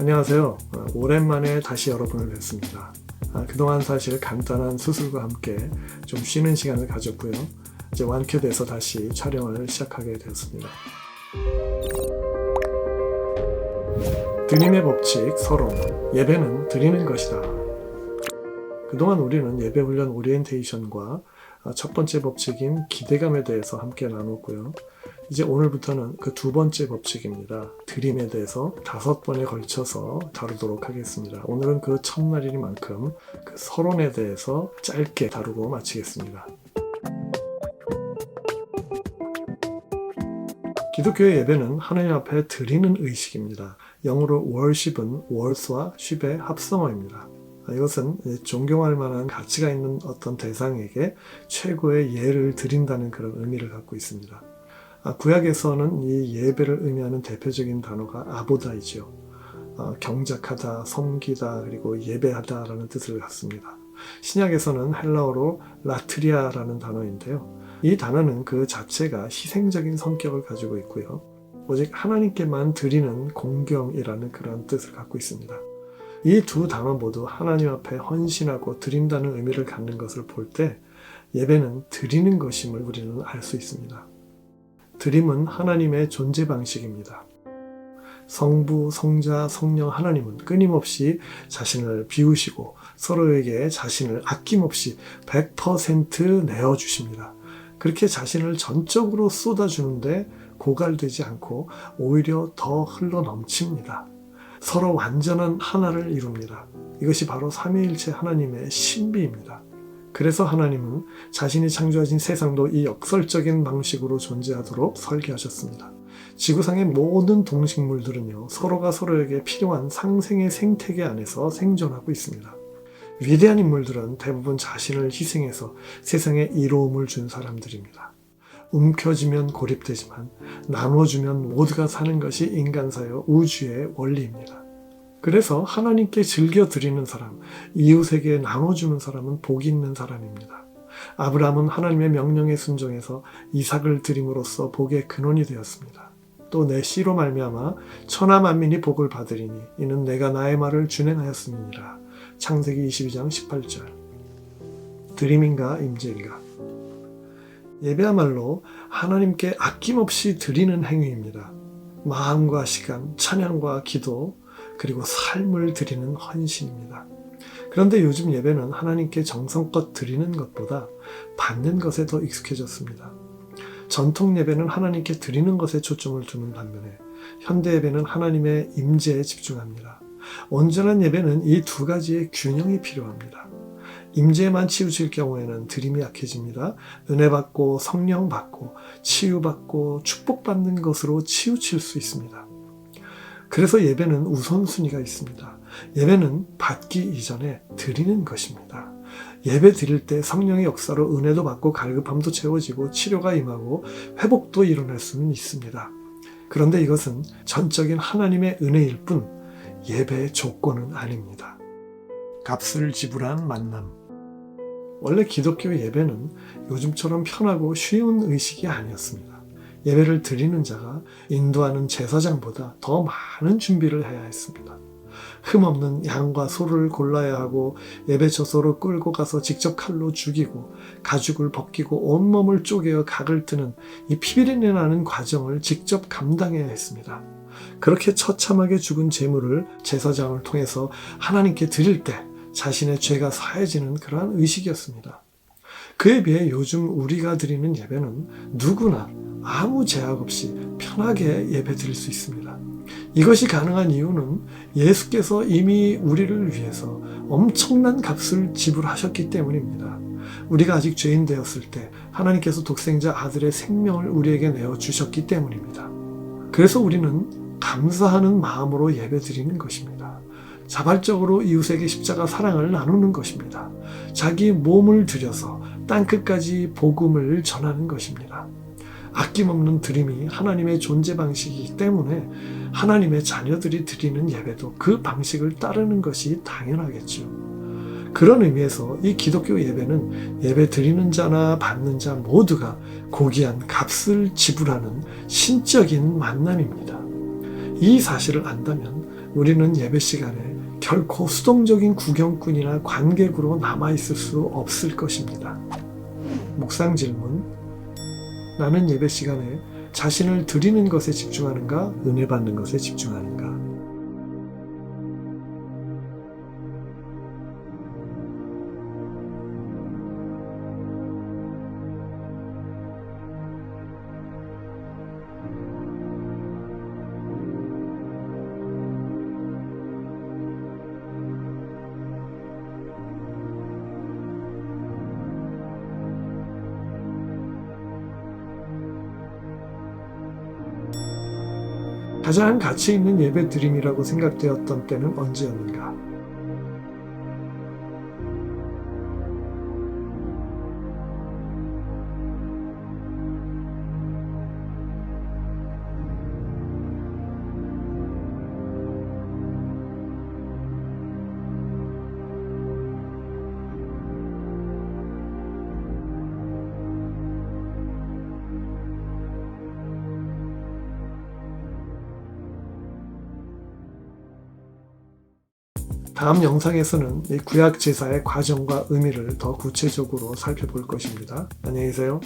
안녕하세요. 어, 오랜만에 다시 여러분을 뵙습니다. 아, 그동안 사실 간단한 수술과 함께 좀 쉬는 시간을 가졌고요. 이제 완쾌돼서 다시 촬영을 시작하게 되었습니다. 드림의 법칙 서론 예배는 드리는 것이다. 그동안 우리는 예배 훈련 오리엔테이션과 아, 첫 번째 법칙인 기대감에 대해서 함께 나눴고요. 이제 오늘부터는 그 두 번째 법칙입니다. 드림에 대해서 다섯 번에 걸쳐서 다루도록 하겠습니다. 오늘은 그 첫날이니만큼 그 서론에 대해서 짧게 다루고 마치겠습니다. 기독교의 예배는 하나님 앞에 드리는 의식입니다. 영어로 worship은 worth와 ship의 합성어입니다. 이것은 존경할 만한 가치가 있는 어떤 대상에게 최고의 예를 드린다는 그런 의미를 갖고 있습니다. 아, 구약에서는 이 예배를 의미하는 대표적인 단어가 아보다이죠. 어, 경작하다, 섬기다, 그리고 예배하다라는 뜻을 갖습니다. 신약에서는 헬라어로 라트리아라는 단어인데요. 이 단어는 그 자체가 희생적인 성격을 가지고 있고요. 오직 하나님께만 드리는 공경이라는 그런 뜻을 갖고 있습니다. 이 두 단어 모두 하나님 앞에 헌신하고 드린다는 의미를 갖는 것을 볼 때 예배는 드리는 것임을 우리는 알 수 있습니다. 드림은 하나님의 존재 방식입니다. 성부, 성자, 성령 하나님은 끊임없이 자신을 비우시고 서로에게 자신을 아낌없이 100% 내어주십니다. 그렇게 자신을 전적으로 쏟아주는데 고갈되지 않고 오히려 더 흘러 넘칩니다. 서로 완전한 하나를 이룹니다. 이것이 바로 삼위일체 하나님의 신비입니다. 그래서 하나님은 자신이 창조하신 세상도 이 역설적인 방식으로 존재하도록 설계하셨습니다. 지구상의 모든 동식물들은요, 서로가 서로에게 필요한 상생의 생태계 안에서 생존하고 있습니다. 위대한 인물들은 대부분 자신을 희생해서 세상에 이로움을 준 사람들입니다. 움켜쥐면 고립되지만 나눠주면 모두가 사는 것이 인간사여 우주의 원리입니다. 그래서 하나님께 즐겨 드리는 사람, 이웃에게 나눠주는 사람은 복이 있는 사람입니다. 아브라함은 하나님의 명령에 순종해서 이삭을 드림으로써 복의 근원이 되었습니다. 또 내 씨로 말미암아 천하 만민이 복을 받으리니 이는 내가 나의 말을 준행하였음이니라. 창세기 22장 18절. 드림인가 임재인가? 예배야말로 하나님께 아낌없이 드리는 행위입니다. 마음과 시간, 찬양과 기도, 그리고 삶을 드리는 헌신입니다. 그런데 요즘 예배는 하나님께 정성껏 드리는 것보다 받는 것에 더 익숙해졌습니다. 전통 예배는 하나님께 드리는 것에 초점을 두는 반면에 현대 예배는 하나님의 임재에 집중합니다. 온전한 예배는 이 두 가지의 균형이 필요합니다. 임재만 치우칠 경우에는 드림이 약해집니다. 은혜 받고 성령 받고 치유받고 축복받는 것으로 치우칠 수 있습니다. 그래서 예배는 우선순위가 있습니다. 예배는 받기 이전에 드리는 것입니다. 예배 드릴 때 성령의 역사로 은혜도 받고 갈급함도 채워지고 치료가 임하고 회복도 일어날 수는 있습니다. 그런데 이것은 전적인 하나님의 은혜일 뿐 예배의 조건은 아닙니다. 값을 지불한 만남. 원래 기독교 예배는 요즘처럼 편하고 쉬운 의식이 아니었습니다. 예배를 드리는 자가 인도하는 제사장보다 더 많은 준비를 해야 했습니다. 흠없는 양과 소를 골라야 하고 예배 처소로 끌고 가서 직접 칼로 죽이고 가죽을 벗기고 온몸을 쪼개어 각을 뜨는 이 피비린내 나는 과정을 직접 감당해야 했습니다. 그렇게 처참하게 죽은 제물을 제사장을 통해서 하나님께 드릴 때 자신의 죄가 사해지는 그러한 의식이었습니다. 그에 비해 요즘 우리가 드리는 예배는 누구나 아무 제약 없이 편하게 예배 드릴 수 있습니다. 이것이 가능한 이유는 예수께서 이미 우리를 위해서 엄청난 값을 지불하셨기 때문입니다. 우리가 아직 죄인 되었을 때 하나님께서 독생자 아들의 생명을 우리에게 내어 주셨기 때문입니다. 그래서 우리는 감사하는 마음으로 예배 드리는 것입니다. 자발적으로 이웃에게 십자가 사랑을 나누는 것입니다. 자기 몸을 들여서 땅끝까지 복음을 전하는 것입니다. 아낌없는 드림이 하나님의 존재 방식이기 때문에 하나님의 자녀들이 드리는 예배도 그 방식을 따르는 것이 당연하겠죠. 그런 의미에서 이 기독교 예배는 예배 드리는 자나 받는 자 모두가 고귀한 값을 지불하는 신적인 만남입니다. 이 사실을 안다면 우리는 예배 시간에 결코 수동적인 구경꾼이나 관객으로 남아있을 수 없을 것입니다. 묵상 질문. 나는 예배 시간에 자신을 드리는 것에 집중하는가, 은혜 받는 것에 집중하는가? 가장 가치 있는 예배 드림이라고 생각되었던 때는 언제였는가? 다음 영상에서는 이 구약 제사의 과정과 의미를 더 구체적으로 살펴볼 것입니다. 안녕히 계세요.